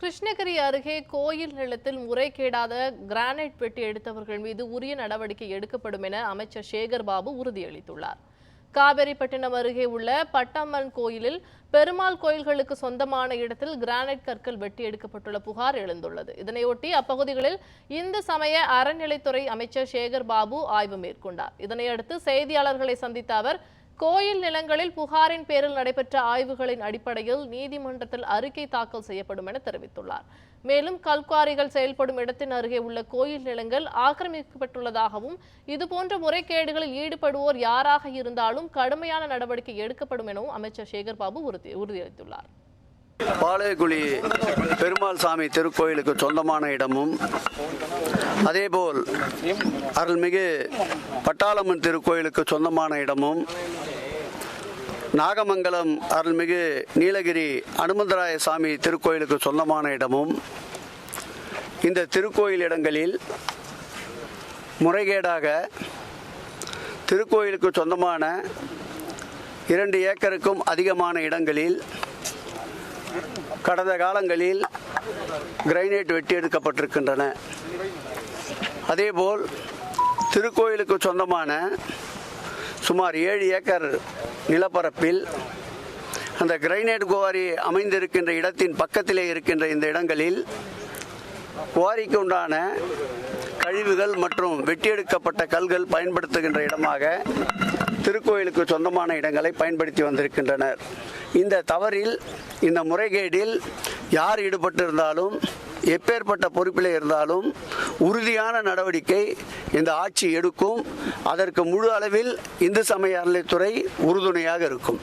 கிருஷ்ணகிரி அருகே கோயில் நிலத்தில் முறைகேடாத கிரானைட் பெட்டி எடுத்தவர்கள் மீது உரிய நடவடிக்கை எடுக்கப்படும் என அமைச்சர் சேகர் பாபு உறுதியளித்துள்ளார். காவேரிப்பட்டினம் அருகே உள்ள பட்டம்மன் கோயிலில் பெருமாள் கோயில்களுக்கு சொந்தமான இடத்தில் கிரானைட் கற்கள் வெட்டி எடுக்கப்பட்டுள்ள புகார் எழுந்துள்ளது. இதனையொட்டி அப்பகுதிகளில் இந்து சமய அறநிலைத்துறை அமைச்சர் சேகர் பாபு ஆய்வு மேற்கொண்டார். இதனையடுத்து செய்தியாளர்களை சந்தித்த அவர் கோயில் நிலங்களில் புகாரின் பேரில் நடைபெற்ற ஆய்வுகளின் அடிப்படையில் நீதிமன்றத்தில் அறிக்கை தாக்கல் செய்யப்படும் என தெரிவித்துள்ளார். மேலும் கல்குவாரிகள் செயல்படும் இடத்தின் அருகே உள்ள கோயில் நிலங்கள் ஆக்கிரமிக்கப்பட்டுள்ளதாகவும் இதுபோன்ற முறைகேடுகளில் ஈடுபடுவோர் யாராக இருந்தாலும் கடுமையான நடவடிக்கை எடுக்கப்படும் எனவும் அமைச்சர் சேகர் பாபு உறுதி உறுதியளித்துள்ளார். பாளையகுழி பெருமாள் சாமி திருக்கோயிலுக்கு சொந்தமான இடமும் அதேபோல் அருள்மிகு பட்டாளம்மன் திருக்கோயிலுக்கு சொந்தமான இடமும் நாகமங்கலம் அருள்மிகு நீலகிரி அனுமந்தராய சாமி திருக்கோயிலுக்கு சொந்தமான இடமும் இந்த திருக்கோயில் இடங்களில் முறைகேடாக திருக்கோயிலுக்கு சொந்தமான இரண்டு ஏக்கருக்கும் அதிகமான இடங்களில் கடந்த காலங்களில் கிரைனைட் வெட்டி எடுக்கப்பட்டிருக்கின்றன. அதேபோல் திருக்கோயிலுக்கு சொந்தமான சுமார் ஏழு ஏக்கர் நிலப்பரப்பில் அந்த கிரைனைட் குவாரி அமைந்திருக்கின்ற இடத்தின் பக்கத்திலே இருக்கின்ற இந்த இடங்களில் குவாரிக்கு உண்டான கழிவுகள் மற்றும் வெட்டியெடுக்கப்பட்ட கல்கள் பயன்படுத்துகின்ற இடமாக திருக்கோயிலுக்கு சொந்தமான இடங்களை பயன்படுத்தி வந்திருக்கின்றனர். இந்த தவறில் இந்த முறைகேடில் யார் ஈடுபட்டிருந்தாலும் எப்பேற்பட்ட பொறுப்பில் இருந்தாலும் உறுதியான நடவடிக்கை இந்த ஆட்சி எடுக்கும். அதற்கு முழு அளவில் இந்து சமய அறநிலைத்துறை உறுதுணையாக இருக்கும்.